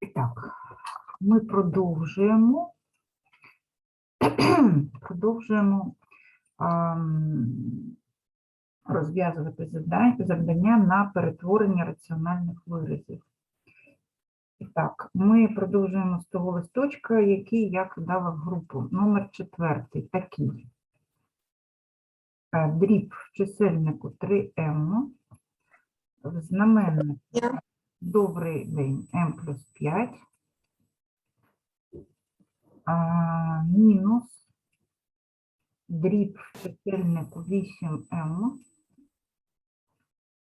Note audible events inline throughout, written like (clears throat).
І Так, ми продовжуємо. (clears throat) Продовжуємо розв'язувати завдання, на перетворення раціональних виразів. І так, ми продовжуємо з того листочка, який я кидала в групу. Номер четвертий, такий. Е, Дріб в чисельнику 3m, в знаменнику. Добрий день m плюс 5, а, мінус дріб в чисельнику 8m,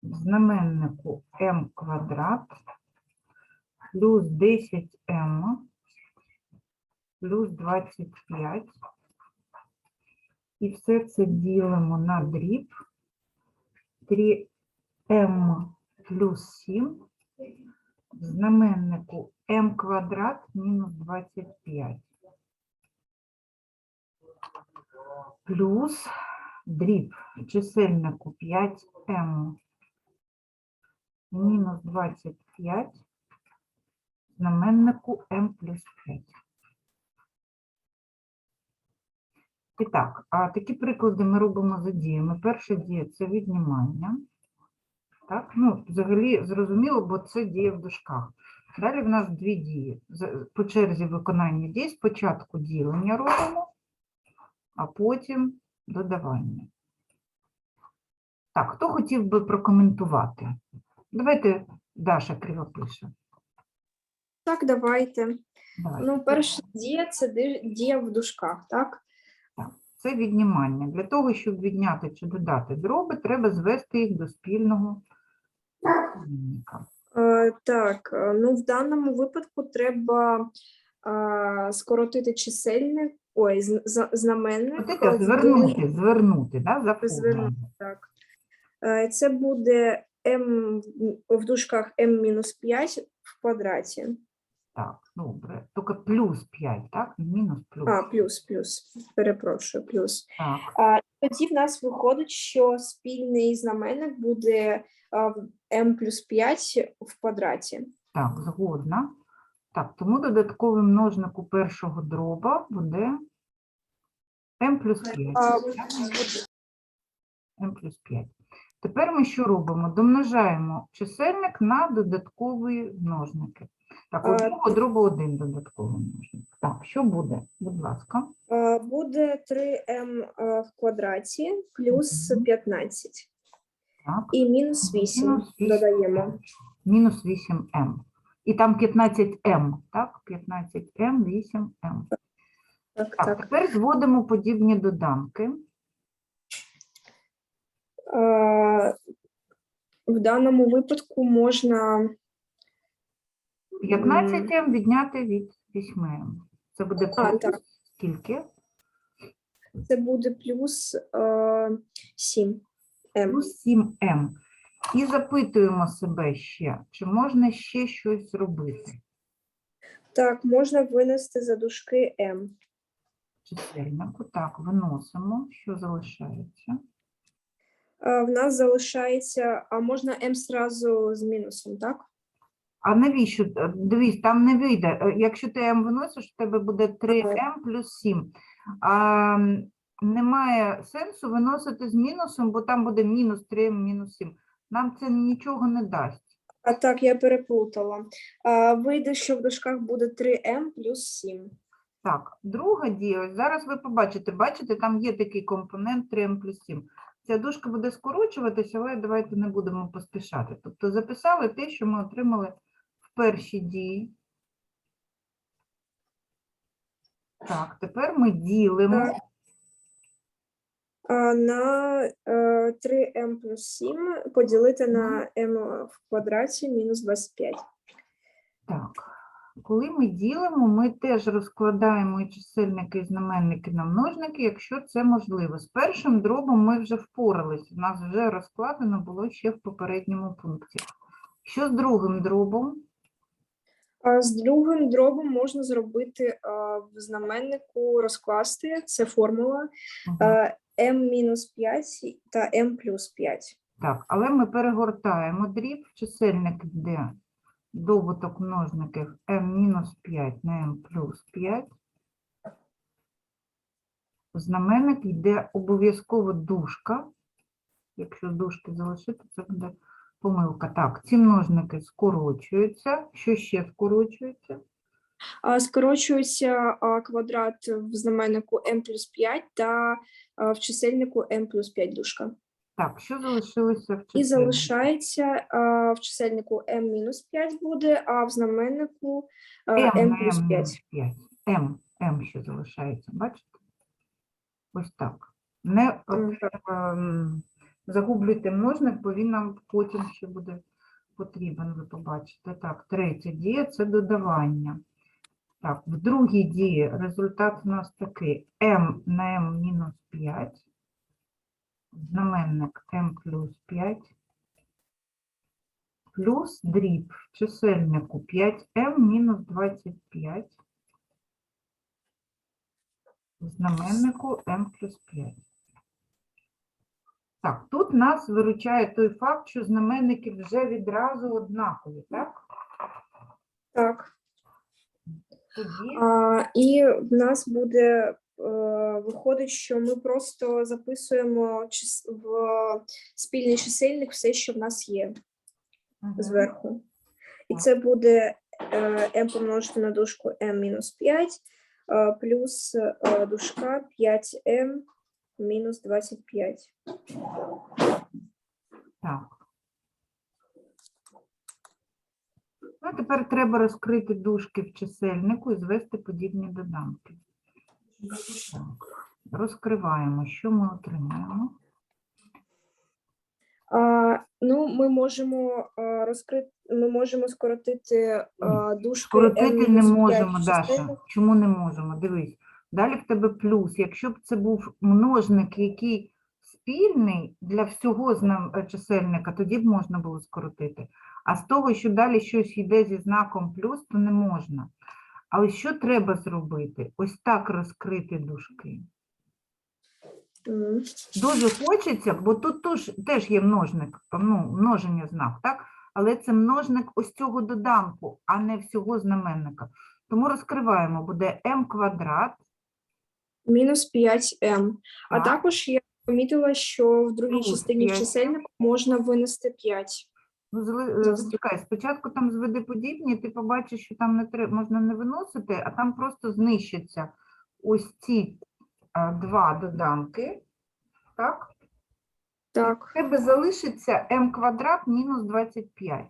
в знаменнику m квадрат, плюс 10m, плюс 25. І все це ділимо на дріб. 3m плюс 7 в знаменнику m квадрат мінус 25. Плюс дріб чисельнику 5m мінус 25 знаменнику m плюс 5. І так, а такі приклади ми робимо за діями. Перша дія це віднімання. Так, ну, взагалі зрозуміло, бо це дія в дужках. Далі в нас дві дії. По черзі виконання дій спочатку ділення робимо, а потім додавання. Так, хто хотів би прокоментувати? Давайте Даша кривопише. Так, давайте. Давай. Ну, перша дія це дія в дужках, так? Це віднімання. Для того, щоб відняти чи додати дроби, треба звести їх до спільного так, е, ну в даному випадку треба е, скоротити чисельник, ой, знаменник. Е, в звернути, звернути, да, за Звернути. Так. Е, Це буде m в- дужках m-5 в квадраті. Так, добре. Тільки плюс 5, так? Мінус плюс. А, плюс, плюс. Перепрошую, плюс. Так, А, тоді в нас виходить, що спільний знаменник буде а, m плюс 5 в квадраті. так, згодна. Так, тому додатковий множник у першого дроба буде m плюс 5. А, m плюс 5. Тепер ми що робимо? Домножаємо чисельник на додаткові множники. Так, у другого дробу один додатковий множник. Так, що буде? Будь ласка. буде 3m в квадраті плюс Мгм. 15. Так. І мінус 8 Мінус вісім. додаємо. Мінус 8m. І там 15m, так? 15m, 8m. Так, Так, так. тепер зводимо подібні доданки. В даному випадку можна 15m відняти від 8m. Це буде А, плюс так. скільки? це буде плюс а, 7 m. Плюс 7m. І запитуємо себе ще, чи можна ще щось зробити. Так, можна винести за дужки m. Чисельнику. Так, виносимо, що залишається. А, в нас залишається, а можна m зразу з мінусом, так? А навіщо? Е, Дивись, там не вийде. Е, Якщо ти m виносиш, у тебе буде 3m плюс 7. А, м, немає сенсу виносити з мінусом, бо там буде мінус 3m мінус 7. Нам це нічого не дасть. А так, я переплутала. А, вийде, що в дужках буде 3m плюс 7. Так, друга дія. Ось зараз ви побачите, бачите, там є такий компонент 3m плюс 7. Ця дужка буде скорочуватися, але давайте не будемо поспішати. Тобто записали те, що ми отримали в першій дії. Так, тепер ми ділимо на е, 3m плюс 7 поділити на m в квадраті мінус 25. Так, коли ми ділимо, ми теж розкладаємо і чисельники, і знаменники на множники, якщо це можливо. З першим дробом ми вже впорались, у нас вже розкладено було ще в попередньому пункті. Що з другим дробом? А З другим дробом можна зробити а, в знаменнику розкласти, це формула. Ага m-5 та m плюс 5. Так, але ми перегортаємо дріб, чисельник йде добуток множників m-5 на m плюс 5. Знаменник йде обов'язково дужка. Якщо дужки залишити, це буде помилка. Так, ці множники скорочуються. Що ще скорочується? Скорочується квадрат в знаменнику m плюс 5 та в чисельнику m плюс 5 дужка. Так, що залишилося в І залишається а, в чисельнику m мінус 5 буде, а в знаменнику а, m m плюс 5. мінус 5. m, m ще залишається, бачите? Ось так. Не ем, загублюйте множник, бо він нам потім ще буде потрібен, ви побачите. Так, третя дія – це додавання. Так, в другій дії результат у нас такий m на m мінус 5, знаменник m плюс 5, плюс дріб в чисельнику 5m мінус 25, в знаменнику m плюс 5. Так, тут нас виручає той факт, що знаменники вже відразу однакові, так? Так. А, і в нас буде е, виходить, що ми просто записуємо в спільний чисельник все, що в нас є зверху. І це буде е, m помножити на дужку m мінус 5 е, плюс дужка 5m мінус 25. Так. Ну, тепер треба розкрити дужки в чисельнику і звести подібні доданки. Так. Розкриваємо, що ми отримаємо. А, ну, ми можемо а, розкрити, ми можемо скоротити а, дужки Скоротити не можемо, Даша. Чому не можемо? Дивись. Далі в тебе плюс. Якщо б це був множник, який спільний для всього е, чисельника, тоді б можна було скоротити. А з того, що далі щось йде зі знаком плюс, то не можна. Але що треба зробити? Ось так розкрити дужки. Дуже хочеться, бо тут теж, теж є множник, ну, множення знак, так? Але це множник ось цього доданку, а не всього знаменника. Тому розкриваємо, буде m квадрат. Мінус 5m. А Так. також я помітила, що в другій частині 5M. можна винести 5. Ну, зали- е, зачекай, спочатку там зведи подібні, ти побачиш, що там не треба, можна не виносити, а там просто знищаться ось ці а, два доданки. Так? Так. В тебе залишиться m квадрат мінус 25.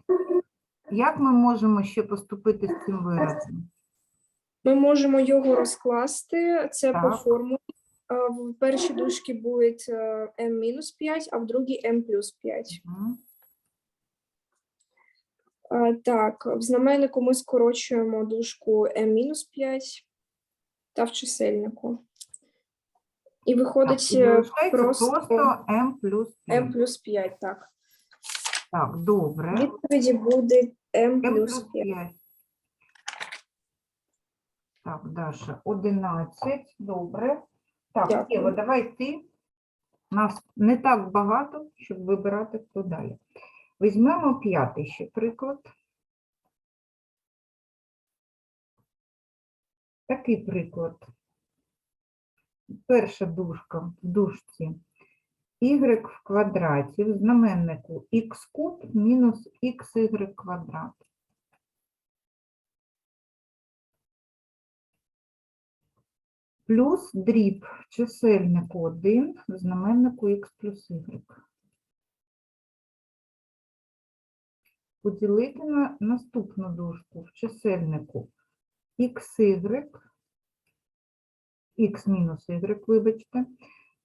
Як ми можемо ще поступити з цим виразом? Ми можемо його розкласти. Це по Так. формулі. В першій дужці буде е, m мінус 5, а в другій m плюс 5. Мгм. Так, в знаменнику ми скорочуємо дужку m мінус 5 та в чисельнику. І Так, виходить і е, просто, просто m плюс 5. m плюс 5, так. Так, добре. Відповіді буде m плюс плюс 5. 5. Так, Даша, 11, добре. Так, Дякую. Єва, давай ти. Нас не так багато, щоб вибирати хто далі. Візьмемо п'ятий ще приклад. Такий приклад. Перша дужка в дужці y в квадраті в знаменнику x куб мінус xy квадрат. Плюс дріб в чисельнику 1 в знаменнику x плюс y. Поділити на наступну дужку в чисельнику xy, x мінус y, вибачте,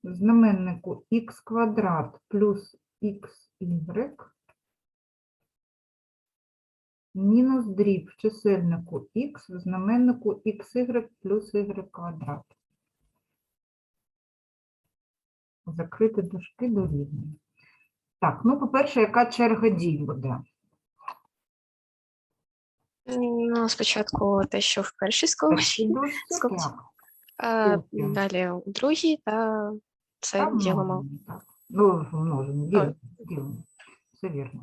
в знаменнику x квадрат плюс xy, мінус дріб в чисельнику x в знаменнику xy плюс y квадрат. Закрити дужки дорівнює. Так, ну, по-перше, яка черга дій буде? Ну, спочатку те, що в першій (laughs) скобці. а далі у другій, та це ділимо. так. Ну, множення, ділимо, ділимо. Все вірно.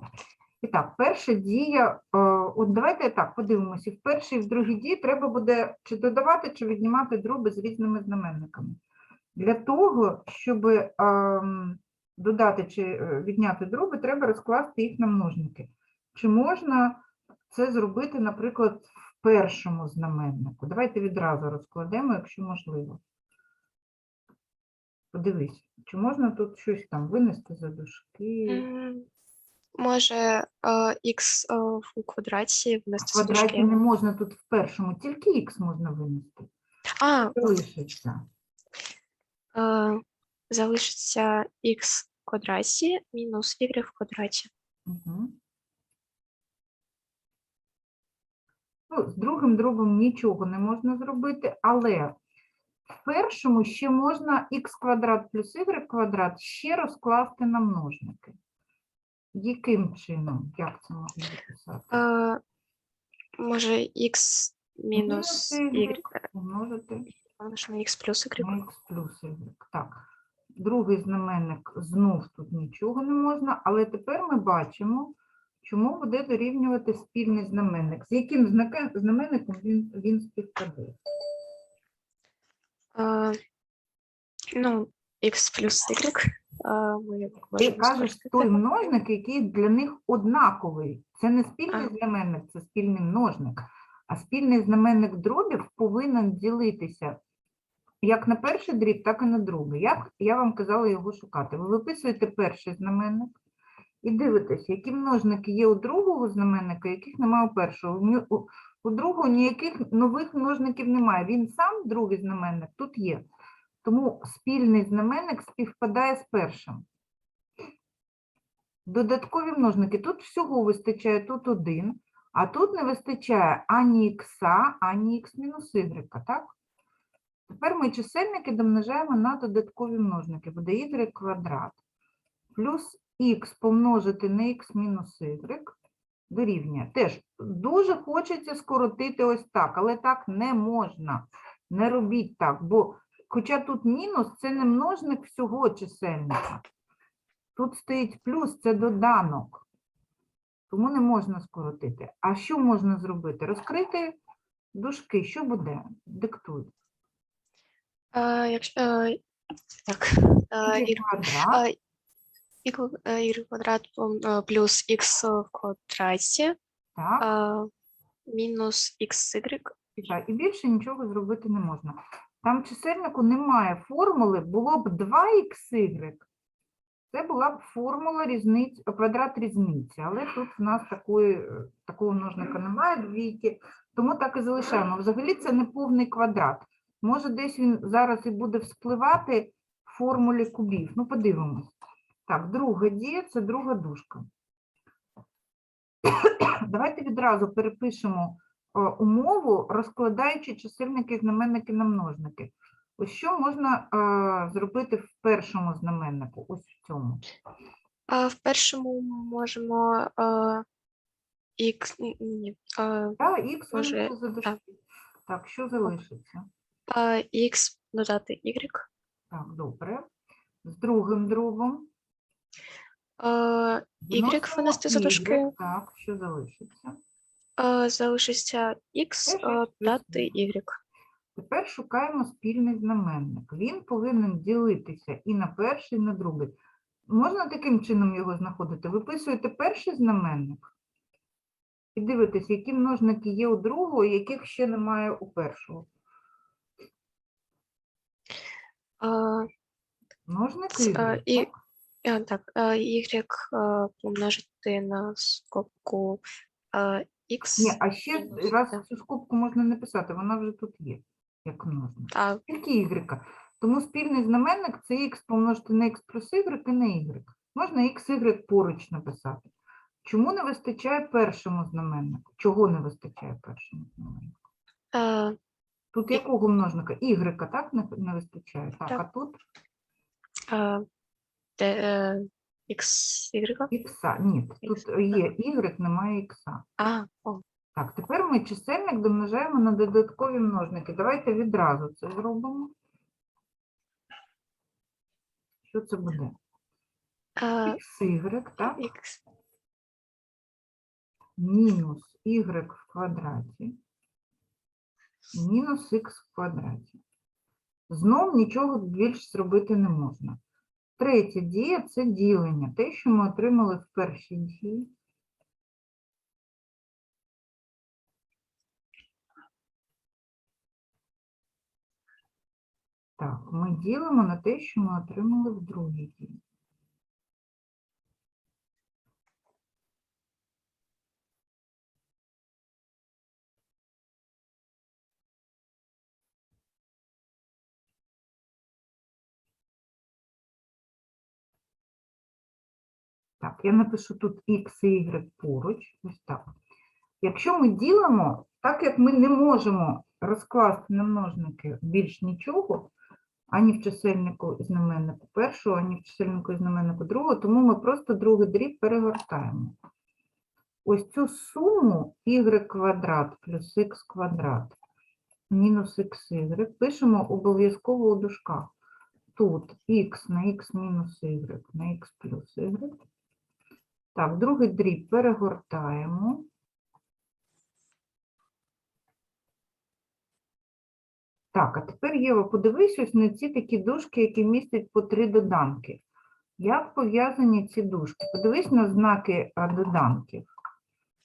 І так, перша дія е, от давайте так подивимося. В першій, і в другій дії треба буде чи додавати, чи віднімати дроби з різними знаменниками. Для того, щоб ем, додати чи е, відняти дроби, треба розкласти їх на множники. Чи можна це зробити, наприклад, в першому знаменнику? Давайте відразу розкладемо, якщо можливо. Подивись, чи можна тут щось там винести за дужки? Може е, х е, в квадраті В внести за квадраті не можна тут в першому, тільки х можна винести. А, Залишиться. е, залишиться х в квадраті мінус y в квадраті. Угу. Ну, з другим дробом нічого не можна зробити, але в першому ще можна х квадрат плюс y квадрат ще розкласти на множники. Яким чином? Як це можна записати? Може х мінус y. х плюс y. х плюс y. Так. Другий знаменник знов тут нічого не можна, але тепер ми бачимо, чому буде дорівнювати спільний знаменник. З яким знаменником він, він співпадає? Е, ну, х плюс y. ми Ти кажеш той множник, який для них однаковий. Це не спільний А. знаменник, це спільний множник. А спільний знаменник дробів повинен ділитися як на перший дріб, так і на другий. Як я вам казала його шукати? Ви виписуєте перший знаменник і дивитесь, які множники є у другого знаменника, яких немає у першого. У У, у другого ніяких нових множників немає. Він сам, другий знаменник, тут є. Тому спільний знаменник співпадає з першим. Додаткові множники. Тут всього вистачає тут один, а тут не вистачає ані х, ані х мінус y, так? Тепер ми чисельники домножаємо на додаткові множники. Буде y квадрат плюс х помножити на х мінус y дорівнює. Теж дуже хочеться скоротити ось так, але так не можна. Не робіть так, бо хоча тут мінус, це не множник всього чисельника. Тут стоїть плюс, це доданок. Тому не можна скоротити. А що можна зробити? Розкрити дужки. Що буде? Диктуй. Е, якщо, е, так, е, Y y, квадрат, е, плюс х в квадраті так, е, мінус xy. так. І більше нічого зробити не можна. Там в чисельнику немає формули, було б 2xy. Це була б формула різниць, квадрат різниці, але тут в нас такої, такого множника немає двійки, тому так і залишаємо. Взагалі це не повний квадрат. Може, десь він зараз і буде вспливати в формулі кубів. Ну, подивимось. Так, друга дія це друга дужка. (coughs) Давайте відразу перепишемо е, умову, розкладаючи чисельники знаменники на множники. Ось що можна е, зробити в першому знаменнику, ось в цьому. А в першому ми можемо е, х, ні, е, Та, х Може, винести за дужки. Так, що залишиться? е, х додати y. Так, добре. З другим дробом. Е, Y винести за дужки. Так, що залишиться? залишиться х е, y. Тепер шукаємо спільний знаменник. Він повинен ділитися і на перший, і на другий. Можна таким чином його знаходити? Виписуєте перший знаменник і дивитесь, які множники є у другого, яких ще немає у першого. Е, Множник С- y, і- так? Так, е, y помножити на скобку е, х. Ні, а ще раз цю скобку можна не писати, вона вже тут є, як множник. А, Тільки y. Тому спільний знаменник це x помножити на x плюс y і на y. Можна x, y поруч написати. Чому не вистачає першому знаменнику? Чого не вистачає першому знаменнику? е, Тут якого множника? Y, так, не, не вистачає? Так, Так. а тут е, е, х, y. x. Ні, тут є y, немає x. А, о, Так, тепер ми чисельник домножаємо на додаткові множники. Давайте відразу це зробимо. Що це буде? е, xy, так? х, мінус y в квадраті мінус х в квадраті. Знов нічого більш зробити не можна. Третя дія це ділення. Те, що ми отримали в першій дії. Так, ми ділимо на те, що ми отримали в другій дії. Я напишу тут x і y поруч. Ось так. Якщо ми ділимо, так як ми не можемо розкласти на множники більш нічого, ані в чисельнику і знаменнику першого, ані в чисельнику і знаменнику другого, тому ми просто другий дріб перегортаємо. Ось цю суму y квадрат плюс х квадрат мінус xy пишемо обов'язково у дужках. Тут х на х мінус y на х плюс y. Так, другий дріб перегортаємо. Так, а тепер, Єва, подивись ось на ці такі дужки, які містять по три доданки. Як пов'язані ці дужки? Подивись на знаки доданків.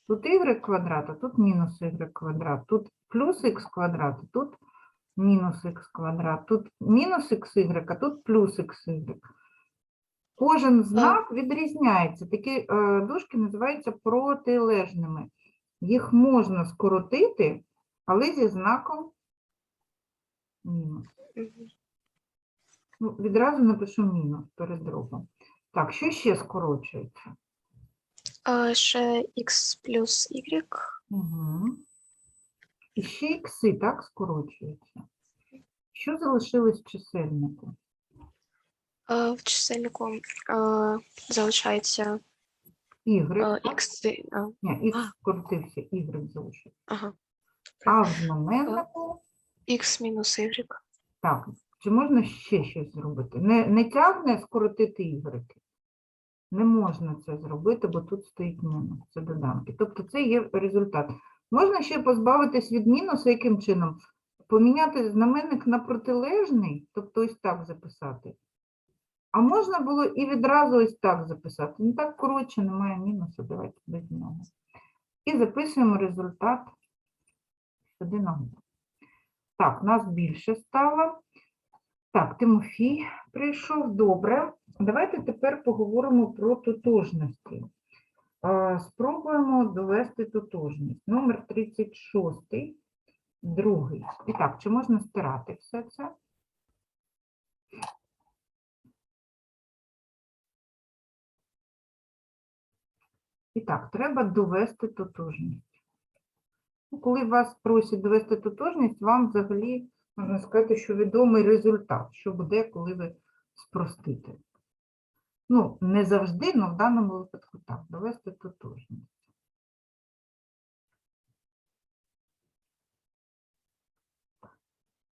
Тут y квадрат, а тут мінус y квадрат, тут плюс х квадрат, тут мінус х квадрат, тут мінус xy, а тут плюс xy. Кожен знак відрізняється. Такі е, дужки називаються протилежними. Їх можна скоротити, але зі знаком мінус. Ну, відразу напишу мінус перед дробом. Так, що ще скорочується? Е, Ще х плюс y. Угу. І ще ікси, так, скорочуються. Що залишилось в чисельнику? В чисельнику е, залишається Y, е, Ні, а. Скоротився, Y залишився. Ага. А в знаменнику, Х мінус y. так, чи можна ще щось зробити? Не, не тягне скоротити Y. Не можна це зробити, бо тут стоїть мінус, це доданки. Тобто це є результат. Можна ще позбавитись від мінусу, яким чином? Поміняти знаменник на протилежний, тобто ось так записати. А можна було і відразу ось так записати. Ну так коротше, немає мінусу, давайте без нього. І записуємо результат сюди нагору. Так, нас більше стало. Так, Тимофій прийшов. Добре. Давайте тепер поговоримо про тотожності. Е, Спробуємо довести тотожність. Номер 36, другий. І так, чи можна стирати все це? І так, треба довести тотожність. Ну, Коли вас просять довести тотожність, вам взагалі можна сказати, що відомий результат, що буде, коли ви спростите. Ну, не завжди, але в даному випадку так, довести тотожність.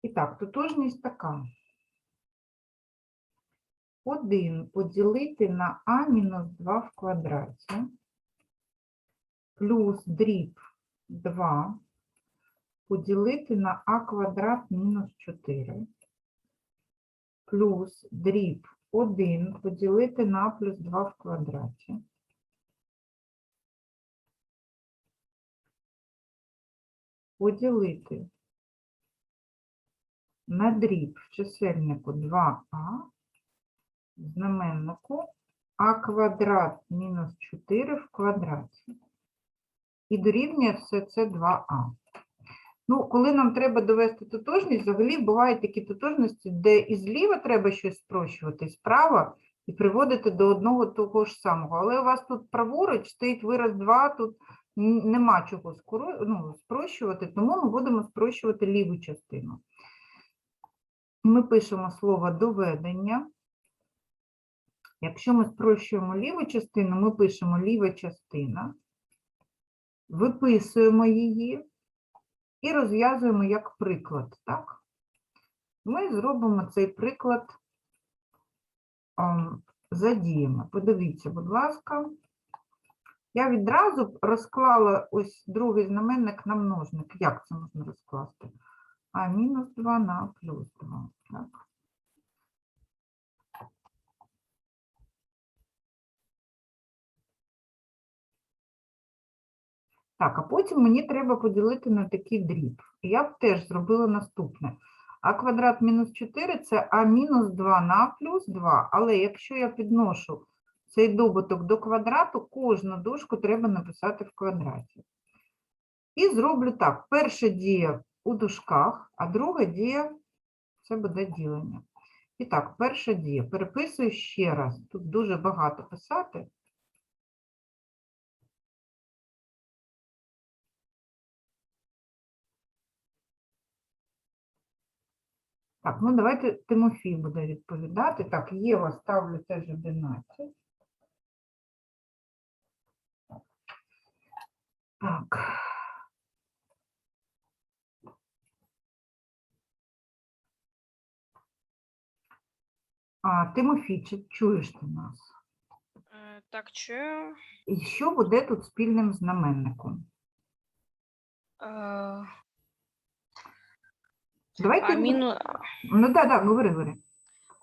І так, тотожність така. 1 поділити на а мінус 2 в квадраті плюс дріб 2 поділити на а квадрат мінус 4 плюс дріб 1 поділити на плюс 2 в квадраті. Поділити на дріб в чисельнику 2а, в знаменнику а квадрат мінус 4 в квадраті. І дорівнює все це 2а. Ну, коли нам треба довести тотожність, взагалі бувають такі тотожності, де і зліва треба щось спрощувати, і справа, і приводити до одного того ж самого. Але у вас тут праворуч стоїть вираз 2, тут нема чого скоро, ну, спрощувати, тому ми будемо спрощувати ліву частину. Ми пишемо слово доведення. Якщо ми спрощуємо ліву частину, ми пишемо ліва частина, виписуємо її і розв'язуємо як приклад. Так? Ми зробимо цей приклад ам, за діями. Подивіться, будь ласка, Я відразу розклала ось другий знаменник на множник. Як це можна розкласти? А мінус 2 на плюс 2. Так. Так, а потім мені треба поділити на такий дріб. Я б теж зробила наступне. А квадрат мінус 4 це А мінус 2 на плюс 2. Але якщо я підношу цей добуток до квадрату, кожну дужку треба написати в квадраті. І зроблю так. Перша дія у дужках, а друга дія це буде ділення. І так, перша дія. Переписую ще раз. Тут дуже багато писати. Так, ну давайте Тимофій буде відповідати. Так, Єва ставлю теж 11. Так. А, Тимофій, чи чуєш ти нас? Е, Так, чую. І що буде тут спільним знаменником? Е, Давайте. А, ми- Ну так, так, говори, говори.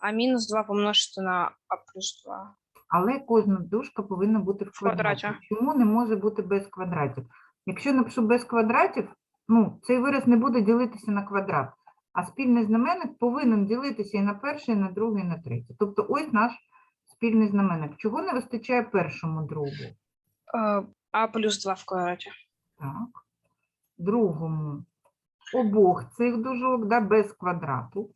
а мінус 2 помножити на А плюс 2. Але кожна дужка повинна бути в квадраті. квадраті. Чому не може бути без квадратів? Якщо напишу без квадратів, ну, цей вираз не буде ділитися на квадрат, а спільний знаменник повинен ділитися і на перший, і на другий, і на третій. Тобто ось наш спільний знаменник. Чого не вистачає першому дробу? Е, А плюс 2 в квадраті. Так. Другому обох цих дужок да, без квадрату.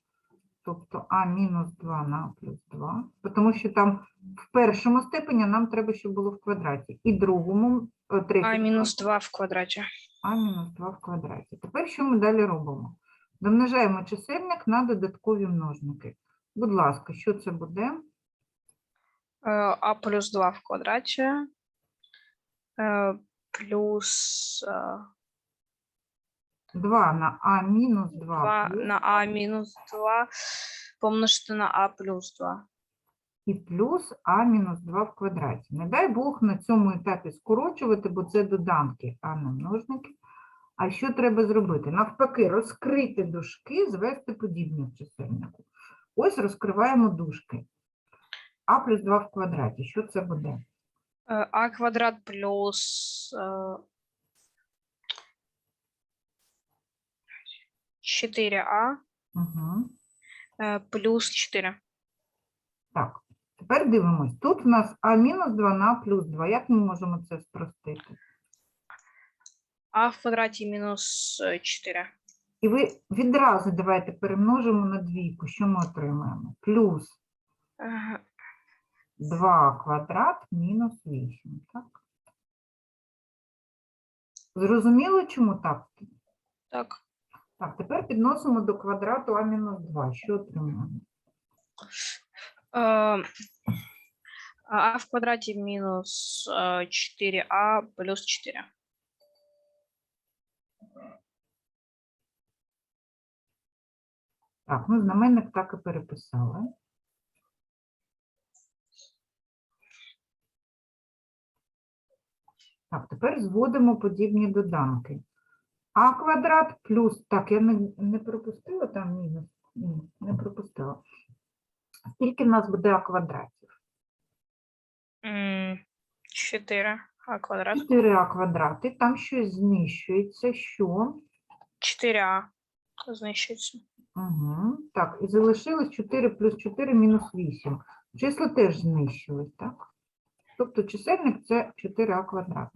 Тобто А мінус 2 на плюс 2. Тому що там в першому степені нам треба, щоб було в квадраті. І другому, о, третьому. А мінус 2 в квадраті. А мінус 2 в квадраті. Тепер що ми далі робимо? Домножаємо чисельник на додаткові множники. Будь ласка, що це буде? Е, А плюс 2 в квадраті. Е, Плюс е, 2 на А мінус 2, 2 плюс, на А мінус 2 помножити на А плюс 2. і плюс А мінус 2 в квадраті. Не дай Бог на цьому етапі скорочувати, бо це доданки, а не множники. А що треба зробити? Навпаки, розкрити дужки, звести подібні в чисельнику. Ось розкриваємо дужки. А плюс 2 в квадраті. Що це буде? Е, А квадрат плюс е, 4А Угу. е, плюс 4. Так, тепер дивимось. Тут в нас А мінус 2 на плюс 2. Як ми можемо це спростити? А в квадраті мінус е, 4. І ви відразу давайте перемножимо на двійку. Що ми отримаємо? Плюс Е, 2 квадрат мінус 8. Так? Зрозуміло, чому так? Так. Так, тепер підносимо до квадрату А мінус 2. Що отримаємо? Е, А в квадраті мінус е, 4А плюс 4. Так, ну знаменник так і переписали. Так, тепер зводимо подібні доданки. А квадрат плюс, так, я не, не пропустила там мінус? Ні, не пропустила. Скільки в нас буде А квадратів? 4 А квадрат. 4А квадрати, там щось знищується, що? 4А знищується. Угу. Так, і залишилось 4 плюс 4 мінус 8. Числа теж знищились, так? Тобто чисельник це 4а квадрат.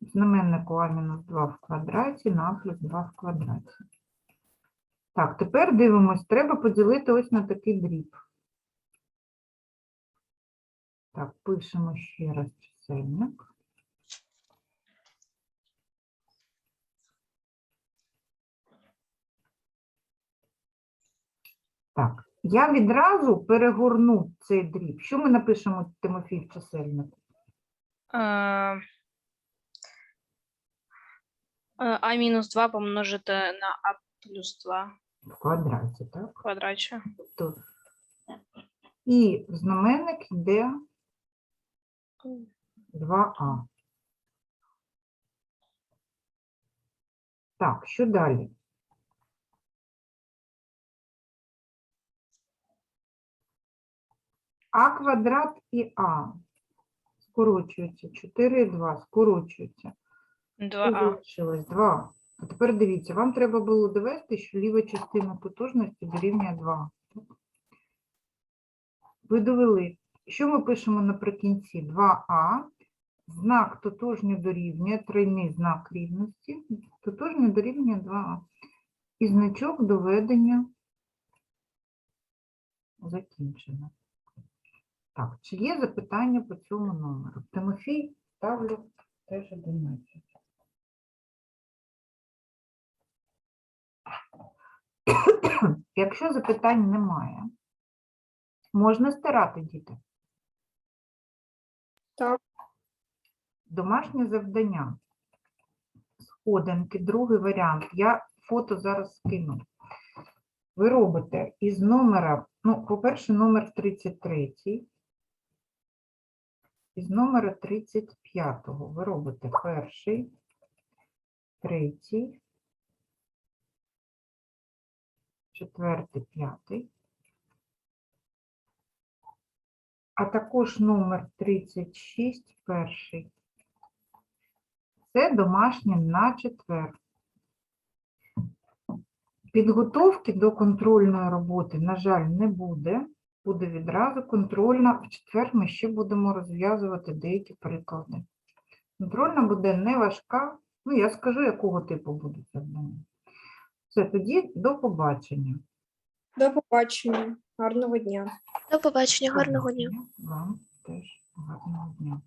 Знаменнику а мінус 2 в квадраті на плюс 2 в квадраті. Так, тепер дивимось, треба поділити ось на такий дріб. Так, пишемо ще раз чисельник. Так, я відразу перегорну цей дріб. Що ми напишемо Тимофій в чисельнику? Е, Э, а мінус 2 помножити э, на А плюс 2 в квадраті, так? в квадраті. Тобто і в знаменник йде 2а. Так, що далі? А квадрат і А скорочуються, 4 і 2 скорочуються. 2а. Залишилось 2. А тепер дивіться, вам треба було довести, що ліва частина тотожності дорівнює 2. Ви довели. Що ми пишемо наприкінці? 2а. Знак тотожньо дорівнює, тройний знак рівності. Тотожньо дорівнює 2а. І значок доведення закінчено. Так, чи є запитання по цьому номеру? Тимофій ставлю теж 11. Якщо запитань немає, можна стирати діти. Так. Домашнє завдання. Сходинки, другий варіант. Я фото зараз скину. Ви робите із номера, ну, по-перше, номер 33, із номера 35 ви робите перший, третій, четвертий, п'ятий, а також номер 36, перший. Це домашнє на четвер. Підготовки до контрольної роботи, на жаль, не буде. Буде відразу контрольна. В четвер ми ще будемо розв'язувати деякі приклади. Контрольна буде не важка. Ну, я скажу, якого типу будуть завдання. Все, тоді до побачення. До побачення. Гарного дня. До побачення, гарного дня. Вам теж гарного дня.